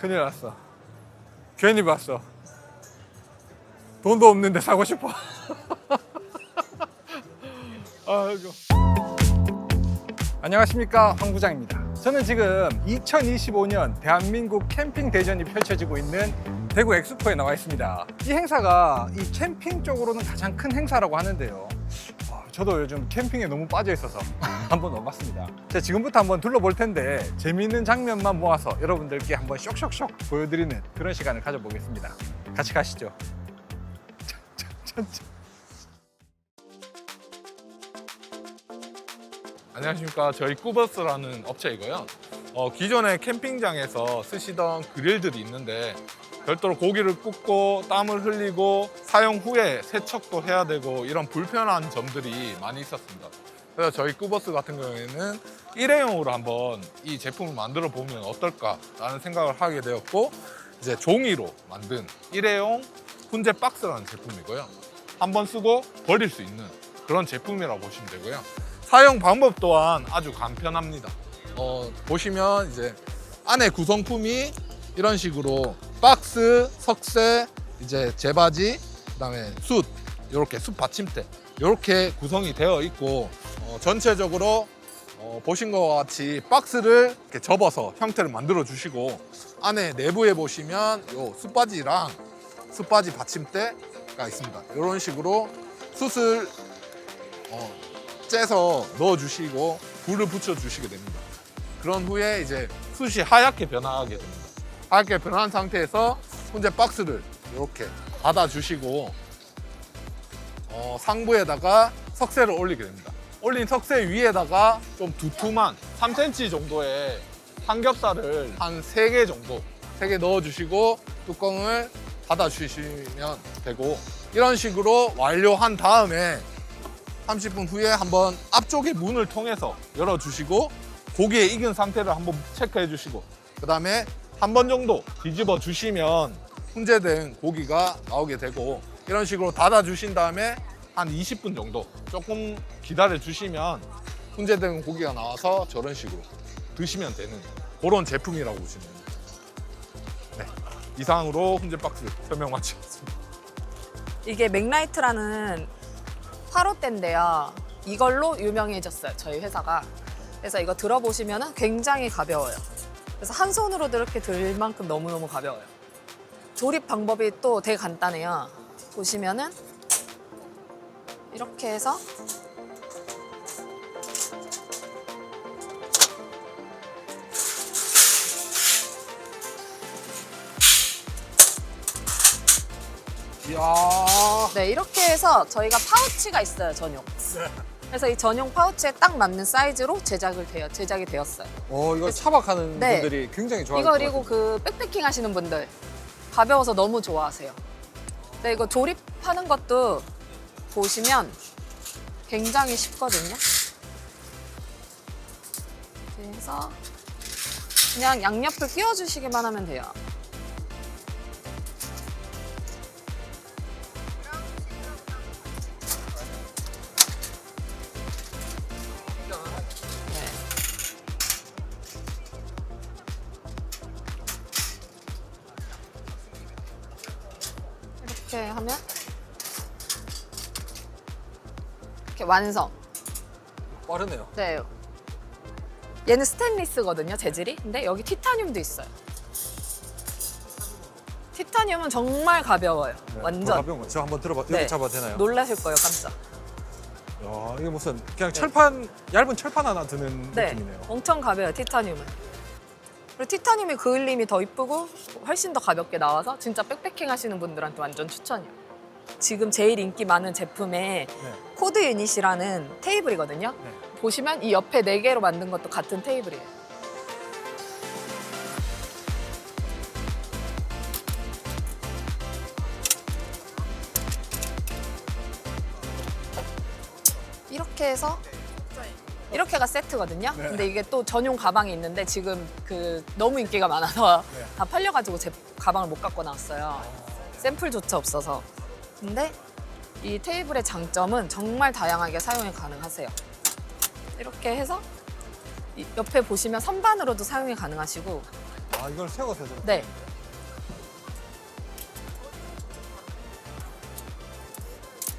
큰일 났어. 괜히 봤어. 돈도 없는데 사고 싶어. 아이고. 안녕하십니까 황 부장입니다. 저는 지금 2025년 대한민국 캠핑 대전이 펼쳐지고 있는 대구 엑스포에 나와 있습니다. 이 행사가 이 캠핑 쪽으로는 가장 큰 행사라고 하는데요. 아, 저도 요즘 캠핑에 너무 빠져 있어서 한번 와봤습니다. 자, 지금부터 한번 둘러볼 텐데 재미있는 장면만 모아서 여러분들께 한번 쇽쇽쇽 보여드리는 그런 시간을 가져보겠습니다. 같이 가시죠. 안녕하십니까. 저희 꾸버스라는 업체이고요. 어, 기존의 캠핑장에서 쓰시던 그릴들이 있는데 별도로 고기를 굽고 땀을 흘리고 사용 후에 세척도 해야 되고 이런 불편한 점들이 많이 있었습니다. 그래서 저희 꾸버스 같은 경우에는 일회용으로 한번 이 제품을 만들어 보면 어떨까라는 생각을 하게 되었고 이제 종이로 만든 일회용 훈제 박스라는 제품이고요. 한번 쓰고 버릴 수 있는 그런 제품이라고 보시면 되고요. 사용 방법 또한 아주 간편합니다. 어, 보시면 이제 안에 구성품이 이런 식으로 박스, 석쇠, 이제 제바지, 그다음에 숯, 이렇게 숯 받침대 이렇게 구성이 되어 있고 어, 전체적으로 어, 보신 것과 같이 박스를 이렇게 접어서 형태를 만들어 주시고 안에 내부에 보시면 요 숯바지랑 숯바지 받침대가 있습니다. 이런 식으로 숯을 어, 째서 넣어 주시고 불을 붙여 주시게 됩니다. 그런 후에 이제 숯이 하얗게 변하게 됩니다. 하얗게 변한 상태에서 훈제 박스를 이렇게 닫아주시고 어, 상부에다가 석쇠를 올리게 됩니다. 올린 석쇠 위에다가 좀 두툼한 3cm 정도의 삼겹살을 한 3개 정도 3개 넣어주시고 뚜껑을 닫아주시면 되고 이런 식으로 완료한 다음에 30분 후에 한번 앞쪽에 문을 통해서 열어주시고 고기에 익은 상태를 한번 체크해 주시고 그 다음에 한 번 정도 뒤집어 주시면 훈제된 고기가 나오게 되고 이런 식으로 닫아 주신 다음에 한 20분 정도 조금 기다려 주시면 훈제된 고기가 나와서 저런 식으로 드시면 되는 그런 제품이라고 보시면 됩니다. 네, 이상으로 훈제 박스 설명 마치겠습니다. 이게 맥라이트라는 8호대인데요. 이걸로 유명해졌어요. 저희 회사가. 그래서 이거 들어보시면 굉장히 가벼워요. 그래서 한 손으로 이렇게 들 만큼 너무너무 가벼워요. 조립 방법이 또 되게 간단해요. 보시면은 이렇게 해서 이야. 네, 이렇게 해서 저희가 파우치가 있어요, 전용. 그래서 이 전용 파우치에 딱 맞는 사이즈로 제작을 돼요, 제작이 되었어요. 어, 이거 차박하는 네. 분들이 굉장히 좋아할 이거 것 그리고 같아요. 그 백패킹 하시는 분들 가벼워서 너무 좋아하세요. 네, 이거 조립하는 것도 보시면 굉장히 쉽거든요. 그래서 그냥 양옆을 끼워주시기만 하면 돼요. 완성. 빠르네요. 네. 얘는 스테인리스거든요, 재질이. 근데 여기 티타늄도 있어요. 티타늄은 정말 가벼워요. 네, 더 완전. 가벼운 거. 저 한번 들어봐. 네. 여기 잡아도 되나요? 놀라실 거예요, 깜짝. 야, 이게 무슨 그냥 철판 얇은 철판 하나 드는 네. 느낌이네요. 엄청 가벼워요, 티타늄은. 그리고 티타늄의 그을림이 더 이쁘고 훨씬 더 가볍게 나와서 진짜 백패킹 하시는 분들한테 완전 추천이에요. 지금 제일 인기 많은 제품의 네. 코드 유닛이라는 테이블이거든요. 네. 보시면 이 옆에 네 개로 만든 것도 같은 테이블이에요. 이렇게 해서 이렇게가 세트거든요. 네. 근데 이게 또 전용 가방이 있는데 지금 그 너무 인기가 많아서 네. 다 팔려가지고 제 가방을 못 갖고 나왔어요. 샘플조차 없어서. 근데 이 테이블의 장점은 정말 다양하게 사용이 가능하세요. 이렇게 해서 이 옆에 보시면 선반으로도 사용이 가능하시고 아, 이걸 세워서 저렇게. 네.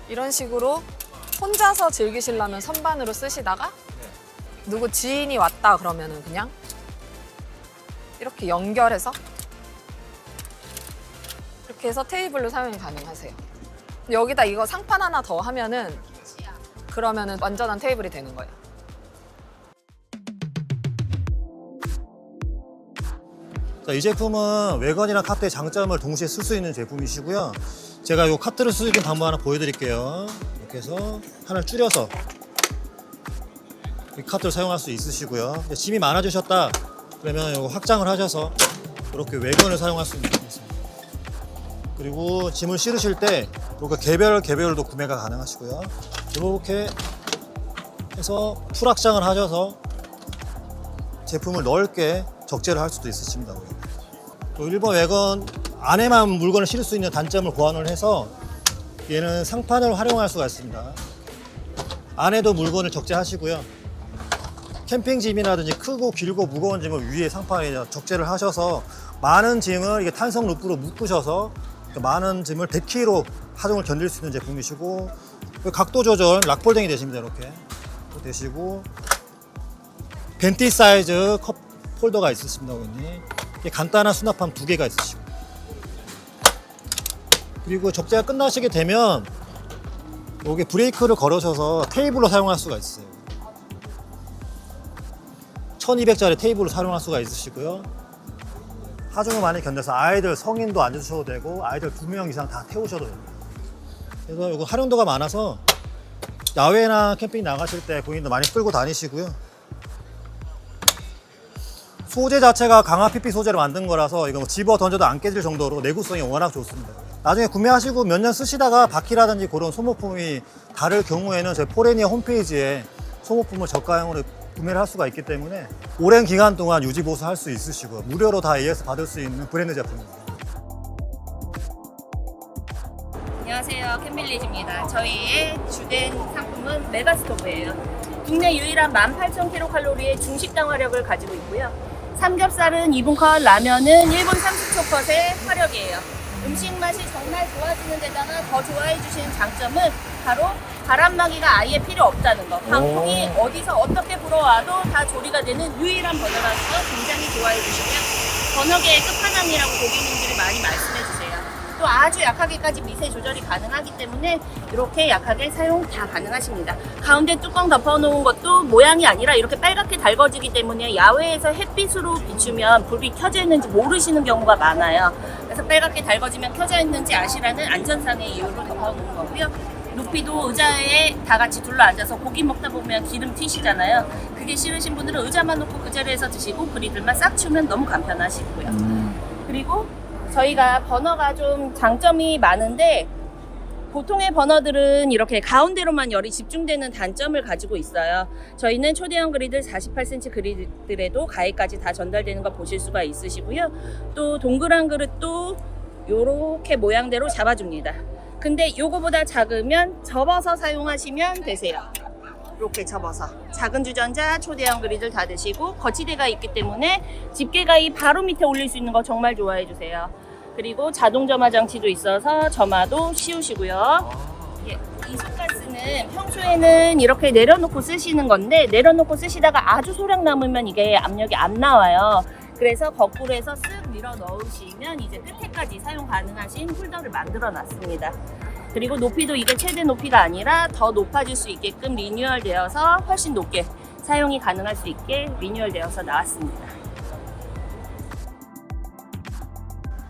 이런 식으로 혼자서 즐기시려면 선반으로 쓰시다가 누구 지인이 왔다 그러면은 그냥 이렇게 연결해서 이렇게 해서 테이블로 사용이 가능하세요. 여기다 이거 상판 하나 더 하면은 그러면은 완전한 테이블이 되는 거예요. 자, 이 제품은 외관이랑 카트의 장점을 동시에 쓸 수 있는 제품이시고요. 제가 이 카트를 쓰는 방법 하나 보여드릴게요. 이렇게 해서 하나를 줄여서 이 카트를 사용할 수 있으시고요. 짐이 많아지셨다 그러면 이거 확장을 하셔서 이렇게 외관을 사용할 수 있습니다. 그리고 짐을 실으실 때 이렇게 개별 개별도 구매가 가능하시고요. 이렇게 해서 풀 확장을 하셔서 제품을 넓게 적재를 할 수도 있으십니다. 또 일본 외건 안에만 물건을 실을 수 있는 단점을 보완을 해서 얘는 상판을 활용할 수가 있습니다. 안에도 물건을 적재하시고요. 캠핑 짐이라든지 크고 길고 무거운 짐을 위에 상판에 적재를 하셔서 많은 짐을 탄성 루프로 묶으셔서 그 많은 짐을 100kg 하중을 견딜 수 있는 제품이시고 그 각도 조절 락폴딩이 되십니다. 이렇게 되시고 벤티 사이즈 컵 홀더가 있으십니다, 고객님. 간단한 수납함 두 개가 있으시고. 그리고 적재가 끝나시게 되면 여기 브레이크를 걸으셔서 테이블로 사용할 수가 있어요. 1200짜리 테이블로 사용할 수가 있으시고요. 하중을 많이 견뎌서 아이들 성인도 앉으셔도 되고 아이들 두 명 이상 다 태우셔도 됩니다. 그래서 이거 활용도가 많아서 야외나 캠핑 나가실 때 본인도 많이 끌고 다니시고요. 소재 자체가 강화 PP 소재로 만든 거라서 이거 뭐 집어 던져도 안 깨질 정도로 내구성이 워낙 좋습니다. 나중에 구매하시고 몇 년 쓰시다가 바퀴라든지 그런 소모품이 다를 경우에는 저희 포레니아 홈페이지에 소모품을 저가형으로 구매를 할 수가 있기 때문에 오랜 기간 동안 유지 보수할 수 있으시고 무료로 다 AS 받을 수 있는 브랜드 제품입니다. 캠빌리지입니다. 저희의 주된 상품은 메가스토브예요. 국내 유일한 18,000kcal의 중식당 화력을 가지고 있고요. 삼겹살은 2분 컷, 라면은 1분 30초 컷의 화력이에요. 음식 맛이 정말 좋아지는 데다가 더 좋아해 주시는 장점은 바로 바람막이가 아예 필요 없다는 거. 방풍이 어디서 어떻게 불어와도 다 조리가 되는 유일한 버너라서 굉장히 좋아해 주시고요. 번역의 끝판왕이라고 고객님들이 많이 말씀해 주세요. 또 아주 약하게까지 미세 조절이 가능하기 때문에 이렇게 약하게 사용 다 가능하십니다. 가운데 뚜껑 덮어놓은 것도 모양이 아니라 이렇게 빨갛게 달궈지기 때문에 야외에서 햇빛으로 비추면 불이 켜져 있는지 모르시는 경우가 많아요. 그래서 빨갛게 달궈지면 켜져 있는지 아시라는 안전상의 이유로 덮어놓은 거고요. 높이도 의자에 다 같이 둘러 앉아서 고기 먹다 보면 기름 튀시잖아요. 그게 싫으신 분들은 의자만 놓고 그 자리에서 드시고 그리들만 싹 치우면 너무 간편하시고요. 그리고 저희가 버너가 좀 장점이 많은데 보통의 버너들은 이렇게 가운데로만 열이 집중되는 단점을 가지고 있어요. 저희는 초대형 그리들 48cm 그리들에도 가해까지 다 전달되는 거 보실 수가 있으시고요. 또 동그란 그릇도 요렇게 모양대로 잡아줍니다. 근데 요거보다 작으면 접어서 사용하시면 되세요. 이렇게 접어서 작은 주전자 초대형 그리들 다 드시고 거치대가 있기 때문에 집게가 이 바로 밑에 올릴 수 있는 거 정말 좋아해 주세요. 그리고 자동 점화 장치도 있어서 점화도 쉬우시고요. 예, 이 손가스는 평소에는 이렇게 내려놓고 쓰시는 건데 내려놓고 쓰시다가 아주 소량 남으면 이게 압력이 안 나와요. 그래서 거꾸로 해서 쓱 밀어 넣으시면 이제 끝에까지 사용 가능하신 홀더를 만들어 놨습니다. 그리고 높이도 이게 최대 높이가 아니라 더 높아질 수 있게끔 리뉴얼 되어서 훨씬 높게 사용이 가능할 수 있게 리뉴얼 되어서 나왔습니다.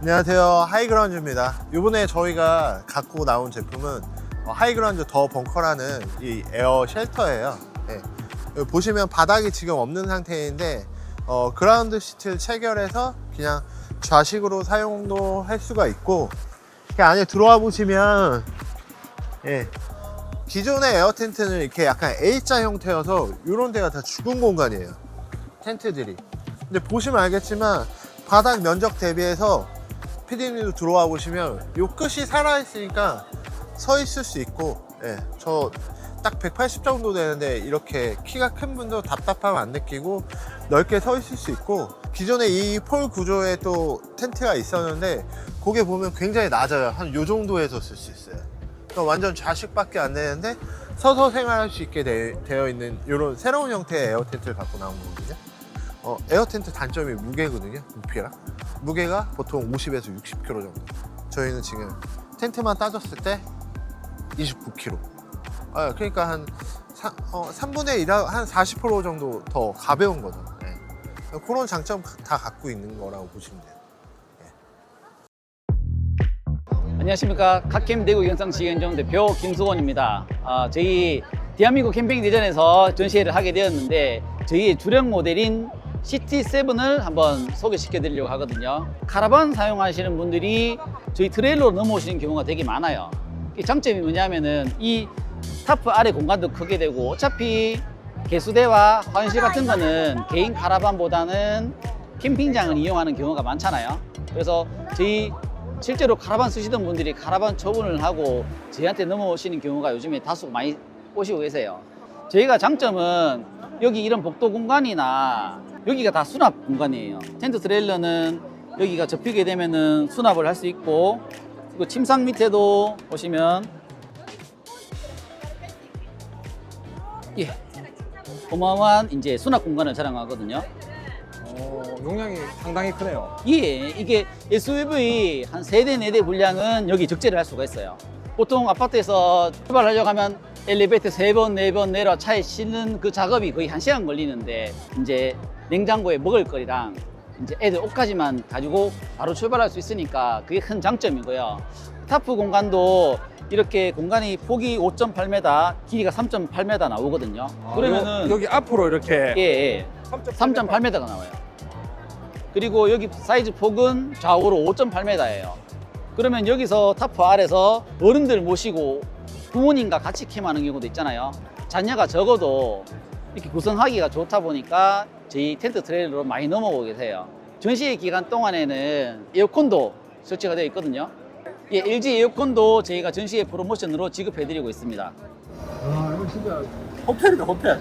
안녕하세요. 하이그라운드입니다. 이번에 저희가 갖고 나온 제품은 어, 하이그라운드 더 벙커라는 이 에어 쉘터예요. 네. 보시면 바닥이 지금 없는 상태인데 어, 그라운드 시트를 체결해서 그냥 좌식으로 사용도 할 수가 있고 안에 들어와 보시면 예, 기존의 에어 텐트는 이렇게 약간 A자 형태여서 이런 데가 다 죽은 공간이에요. 텐트들이. 근데 보시면 알겠지만 바닥 면적 대비해서 피디님도 들어와 보시면 요 끝이 살아 있으니까 서 있을 수 있고 예, 저 딱 180 정도 되는데 이렇게 키가 큰 분도 답답함 안 느끼고 넓게 서 있을 수 있고 기존에 이 폴 구조에 또 텐트가 있었는데 그게 보면 굉장히 낮아요. 한 요 정도에서 쓸 수 있어요. 그러니까 완전 좌식밖에 안 되는데 서서 생활할 수 있게 되, 어 있는 이런 새로운 형태의 에어 텐트를 갖고 나온 거거든요. 어, 에어 텐트 단점이 무게거든요. 부피가 무게가 보통 50에서 60kg 정도. 저희는 지금 텐트만 따졌을 때 29kg. 아, 그러니까 한 사, 어, 3분의 1, 한 40% 정도 더 가벼운 거죠. 네. 그런 장점 다 갖고 있는 거라고 보시면 돼요. 안녕하십니까 갓캠 대구 영상 지원정 대표 김수원입니다. 아, 저희 대한민국 캠핑 대전에서 전시회를 하게 되었는데 저희의 주력 모델인 CT7을 한번 소개시켜 드리려고 하거든요. 카라반 사용하시는 분들이 저희 트레일러로 넘어오시는 경우가 되게 많아요. 이 장점이 뭐냐면은 이 타프 아래 공간도 크게 되고 어차피 개수대와 화장실 같은 거는 개인 카라반보다는 캠핑장을 이용하는 경우가 많잖아요. 그래서 저희 실제로 카라반 쓰시던 분들이 카라반 처분을 하고 저희한테 넘어오시는 경우가 요즘에 다소 많이 오시고 계세요. 저희가 장점은 여기 이런 복도 공간이나 여기가 다 수납 공간이에요. 텐트 트레일러는 여기가 접히게 되면은 수납을 할 수 있고 그리고 침상 밑에도 보시면 예 어마어마한 이제 수납 공간을 자랑하거든요. 어, 용량이 상당히 크네요. 예, 이게 SUV 한 세대네 대 분량은 여기 적재를 할 수가 있어요. 보통 아파트에서 출발하려고 하면 엘리베이터 세 번, 네 번 내려 차에 싣는 그 작업이 거의 한 시간 걸리는데 이제 냉장고에 먹을 거리랑 이제 애들 옷까지만 가지고 바로 출발할 수 있으니까 그게 큰 장점이고요. 타프 공간도 이렇게 공간이 폭이 5.8m, 길이가 3.8m 나오거든요. 그러면은 아, 요- 여기 앞으로 이렇게 예, 예. 3.8m가 나와요. 그리고 여기 사이즈 폭은 좌우로 5.8m예요. 그러면 여기서 타프 아래서 어른들 모시고 부모님과 같이 캠하는 경우도 있잖아요. 자녀가 적어도 이렇게 구성하기가 좋다 보니까 저희 텐트 트레일러로 많이 넘어오고 계세요. 전시 기간 동안에는 에어컨도 설치가 되어 있거든요. 예, LG 에어컨도 저희가 전시회 프로모션으로 지급해드리고 있습니다. 아, 이거 진짜 호텔이다, 호텔.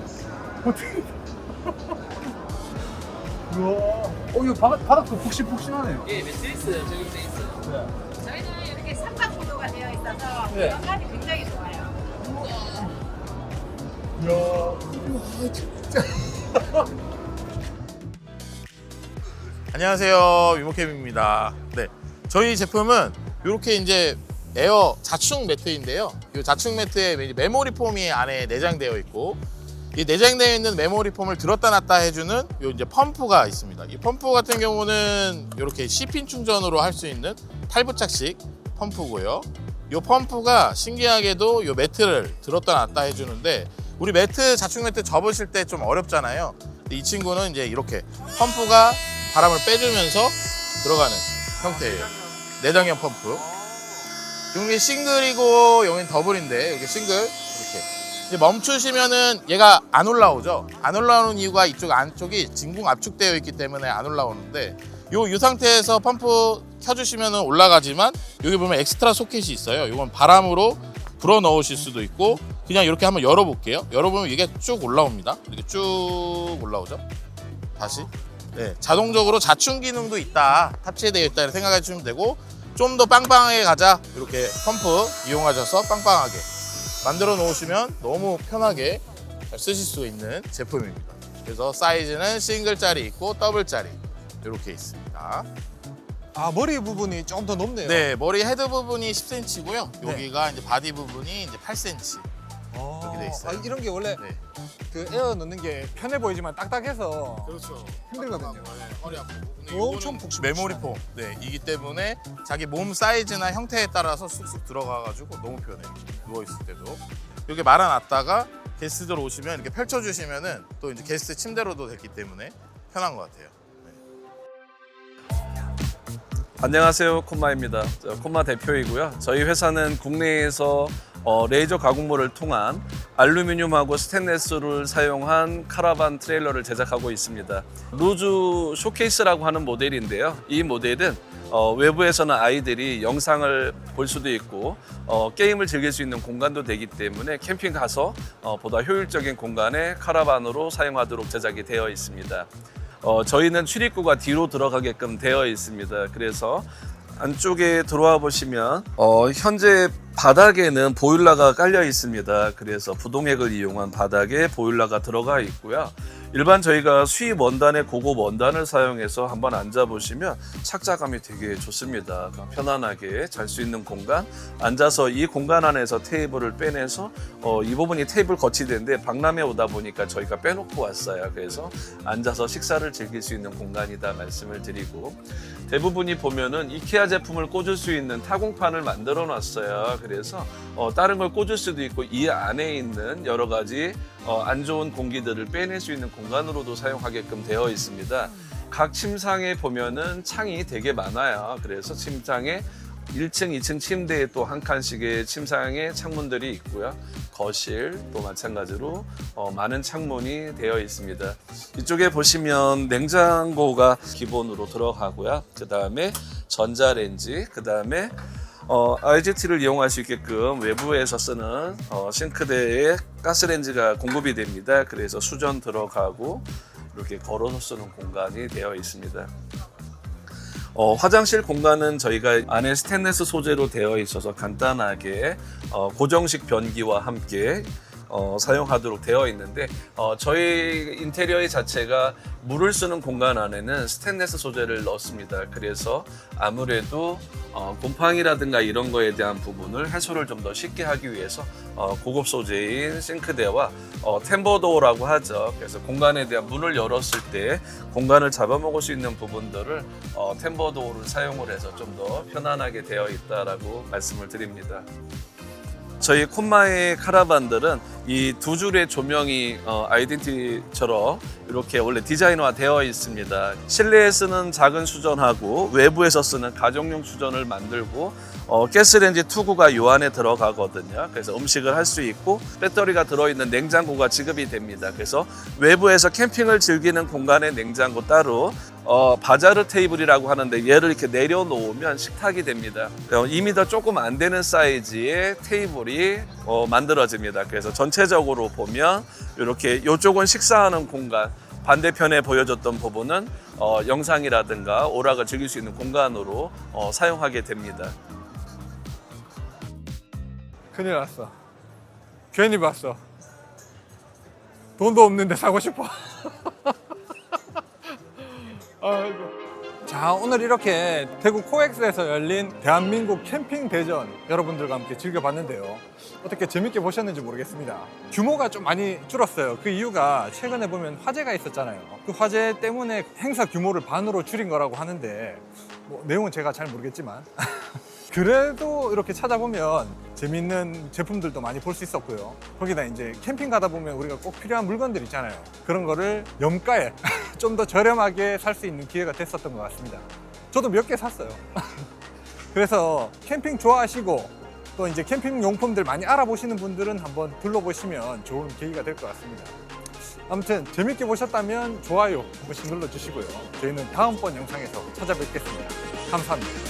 호텔. 우와. 어, 이거 바닥, 바닥도 푹신푹신하네요. 예, 매트리스 적용돼 있어요. 삼각 구조가 되어 있어서 네. 공간이 굉장히 좋아요. 안녕하세요 위모캠입니다. 네, 저희 제품은 이렇게 이제 에어 자충 매트인데요. 이 자충 매트에 메모리 폼이 안에 내장되어 있고 이 내장되어 있는 메모리 폼을 들었다 놨다 해주는 요 이제 펌프가 있습니다. 이 펌프 같은 경우는 이렇게 C핀 충전으로 할 수 있는 탈부착식 펌프고요. 이 펌프가 신기하게도 이 매트를 들었다 놨다 해주는데 우리 매트 자충 매트 접으실 때 좀 어렵잖아요. 이 친구는 이제 이렇게 펌프가 바람을 빼주면서 들어가는 형태예요. 내장형 펌프. 여기 싱글이고 여기는 더블인데 이렇게 싱글 이렇게 멈추시면은 얘가 안 올라오죠. 안 올라오는 이유가 이쪽 안쪽이 진공 압축되어 있기 때문에 안 올라오는데 요, 이 상태에서 펌프 켜주시면 올라가지만 여기 보면 엑스트라 소켓이 있어요. 이건 바람으로 불어 넣으실 수도 있고 그냥 이렇게 한번 열어볼게요. 열어보면 이게 쭉 올라옵니다. 이렇게 쭉 올라오죠. 다시 네, 자동적으로 자충 기능도 있다 탑재되어 있다 이렇게 생각해 주시면 되고 좀 더 빵빵하게 가자 이렇게 펌프 이용하셔서 빵빵하게 만들어 놓으시면 너무 편하게 잘 쓰실 수 있는 제품입니다 그래서 사이즈는 싱글짜리 있고 더블짜리 이렇게 있습니다 아, 머리 부분이 조금 더 높네요. 네 머리 헤드 부분이 10cm고요 네. 여기가 이제 바디 부분이 이제 8cm 아, 이렇게 돼 있어요. 아, 이런 게 원래 네. 그 에어 넣는 게 편해 보이지만 딱딱해서 그렇죠 힘들거든요. 허리 아프고 근데 엄청 이거는 푹신푹신하네. 메모리 폼 네, 이기 때문에 자기 몸 사이즈나 형태에 따라서 쑥쑥 들어가가지고 너무 편해요 누워 있을 때도 이렇게 말아놨다가 게스트들 오시면 이렇게 펼쳐주시면은 또 이제 게스트 침대로도 됐기 때문에 편한 것 같아요 안녕하세요 콤마입니다. 저 콤마 대표이고요. 저희 회사는 국내에서 어, 레이저 가공물을 통한 알루미늄하고 스테인레스를 사용한 카라반 트레일러를 제작하고 있습니다. 루즈 쇼케이스라고 하는 모델인데요. 이 모델은 어, 외부에서는 아이들이 영상을 볼 수도 있고 어, 게임을 즐길 수 있는 공간도 되기 때문에 캠핑 가서 어, 보다 효율적인 공간에 카라반으로 사용하도록 제작이 되어 있습니다. 어, 저희는 출입구가 뒤로 들어가게끔 되어 있습니다. 그래서 안쪽에 들어와 보시면 어, 현재 바닥에는 보일러가 깔려 있습니다. 그래서 부동액을 이용한 바닥에 보일러가 들어가 있고요. 일반 저희가 수입 원단의 고급 원단을 사용해서 한번 앉아 보시면 착자감이 되게 좋습니다. 편안하게 잘 수 있는 공간. 앉아서 이 공간 안에서 테이블을 빼내서 어, 이 부분이 테이블 거치대인데 박람회 오다 보니까 저희가 빼놓고 왔어요. 그래서 앉아서 식사를 즐길 수 있는 공간이다 말씀을 드리고 대부분이 보면은 이케아 제품을 꽂을 수 있는 타공판을 만들어 놨어요. 그래서 어, 다른 걸 꽂을 수도 있고 이 안에 있는 여러 가지 어, 안 좋은 공기들을 빼낼 수 있는 공간으로도 사용하게끔 되어 있습니다. 각 침상에 보면은 창이 되게 많아요. 그래서 침상에 1층, 2층 침대에 또 한 칸씩의 침상에 창문들이 있고요. 거실 또 마찬가지로 어, 많은 창문이 되어 있습니다. 이쪽에 보시면 냉장고가 기본으로 들어가고요. 그 다음에 전자레인지, 그 다음에 어, IGT를 이용할 수 있게끔 외부에서 쓰는 어, 싱크대에 가스레인지가 공급이 됩니다. 그래서 수전 들어가고 이렇게 걸어서 쓰는 공간이 되어 있습니다. 어, 화장실 공간은 저희가 안에 스테인레스 소재로 되어 있어서 간단하게 어, 고정식 변기와 함께 어, 사용하도록 되어 있는데 어, 저희 인테리어 자체가 물을 쓰는 공간 안에는 스테인레스 소재를 넣습니다. 그래서 아무래도 어, 곰팡이라든가 이런 거에 대한 부분을 해소를 좀 더 쉽게 하기 위해서 어, 고급 소재인 싱크대와 어, 템버도어라고 하죠. 그래서 공간에 대한 문을 열었을 때 공간을 잡아먹을 수 있는 부분들을 어, 템버도어를 사용을 해서 좀 더 편안하게 되어 있다라고 말씀을 드립니다. 저희 콤마의 카라반들은 이 두 줄의 조명이 어, 아이덴티처럼 이렇게 원래 디자인화 되어 있습니다. 실내에 쓰는 작은 수전하고 외부에서 쓰는 가정용 수전을 만들고 어, 가스레인지 투구가 요 안에 들어가거든요. 그래서 음식을 할 수 있고 배터리가 들어있는 냉장고가 지급이 됩니다. 그래서 외부에서 캠핑을 즐기는 공간에 냉장고 따로 어, 바자르 테이블이라고 하는데 얘를 이렇게 내려놓으면 식탁이 됩니다. 어, 2m 조금 안 되는 사이즈의 테이블이 어, 만들어집니다. 그래서 전체적으로 보면 이렇게 이쪽은 식사하는 공간, 반대편에 보여줬던 부분은 어, 영상이라든가 오락을 즐길 수 있는 공간으로 어, 사용하게 됩니다. 큰일 났어. 괜히 봤어. 돈도 없는데 사고 싶어. 아이고. 자, 오늘 이렇게 대구 코엑스에서 열린 대한민국 캠핑 대전 여러분들과 함께 즐겨봤는데요. 어떻게 재밌게 보셨는지 모르겠습니다. 규모가 좀 많이 줄었어요. 그 이유가 최근에 보면 화재가 있었잖아요. 그 화재 때문에 행사 규모를 반으로 줄인 거라고 하는데 뭐 내용은 제가 잘 모르겠지만 그래도 이렇게 찾아보면 재밌는 제품들도 많이 볼 수 있었고요. 거기다 이제 캠핑 가다 보면 우리가 꼭 필요한 물건들 있잖아요. 그런 거를 염가에 좀 더 저렴하게 살 수 있는 기회가 됐었던 것 같습니다. 저도 몇 개 샀어요. 그래서 캠핑 좋아하시고 또 이제 캠핑 용품들 많이 알아보시는 분들은 한번 둘러보시면 좋은 계기가 될 것 같습니다. 아무튼 재밌게 보셨다면 좋아요 한 번씩 눌러주시고요. 저희는 다음번 영상에서 찾아뵙겠습니다. 감사합니다.